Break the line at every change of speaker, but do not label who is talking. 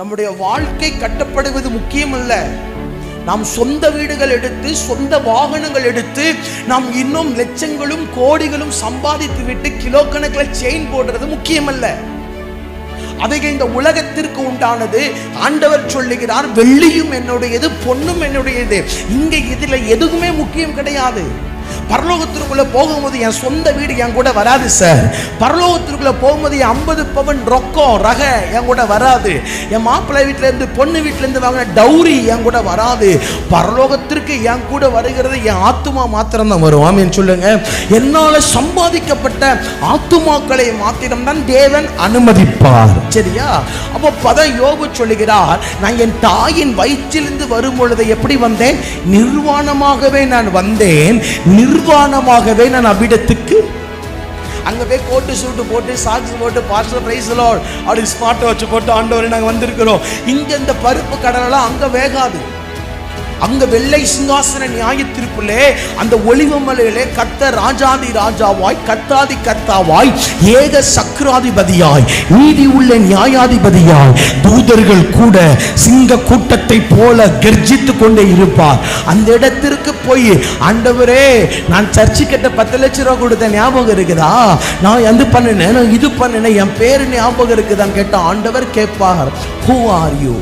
நம்முடைய வாழ்க்கை கட்டப்படுவது முக்கியமல்ல. நாம் சொந்த வீடுகள் எடுத்து சொந்த வாகனங்கள் எடுத்து நாம் இன்னும் லட்சங்களும் கோடிகளும் சம்பாதித்து விட்டு கிலோ கணக்கில் செயின் போடுறது முக்கியமல்ல. அவைகள் இந்த உலகத்திற்கு உண்டானது. ஆண்டவர் சொல்லுகிறார் வெள்ளியும் என்னுடையது பொண்ணும் என்னுடையது. இங்க இதுல எதுவுமே முக்கியம் கிடையாது. பரலோகத்திற்குள்ள போகும்போது என் சொந்த வீடு என் கூட வராது சார் பரலோகத்திற்குள்ள போகும்போது என் ஐம்பது பவன் ரொக்கம் ரக என் கூட வராது. என் மாப்பிள்ளை வீட்டுல இருந்து பொண்ணு வீட்டுல இருந்து வாங்கின டௌரி என் கூட வராது. பரலோகத்திற்கு என் கூட வருகிறது என் ஆத்துமா மாத்திரம் தான் வரும். ஆமீன். சொல்லுங்க. என்னால சம்பாதிக்கப்பட்ட ஆத்துமாக்களை மாத்திரம் தான் தேவன் அனுமதிப்பார். சரியா? அப்போ பத யோபு சொல்லுகிறார் நான் என் தாயின் வயிற்றிலிருந்து வரும் பொழுது எப்படி வந்தேன்? நிர்வாணமாகவே நான் வந்தேன். நிர்வாணமாகவே நான் அவ்விடத்துக்கு அங்கே போய் கோட்டு சூட்டு போட்டு சாக்ஸ் போட்டு பாஸ்டர் பிரைஸ் அப்படி ஸ்மார்ட் வாட்ச் போட்டு ஆண்டவரை நாங்கள் வந்திருக்கிறோம். இங்கே இந்த பருப்பு கடலெல்லாம் அங்கே வேகாது. அங்க வெள்ளை சிங்காசன நியாயத்திற்குள்ளே அந்த ஒளிவமலையிலே கத்த ராஜாதி ராஜாவாய் கத்தாதி கத்தாவாய் ஏக சக்கராதிபதியாய் நீதி உள்ள நியாயாதிபதியாய் தூதர்கள் கூட சிங்க கூட்டத்தை போல கர்ஜித்து கொண்டே இருப்பார். அந்த இடத்திற்கு போய் ஆண்டவரே நான் சர்ச்சு கிட்ட பத்து லட்சம் ரூபா கொடுத்த ஞாபகம் இருக்குதா? நான் எது பண்ணினேன் நான் இது பண்ணினேன் என் பேரு ஞாபகம் இருக்குதான்னு கேட்ட ஆண்டவர் கேட்பார் ஹூ ஆர் யூ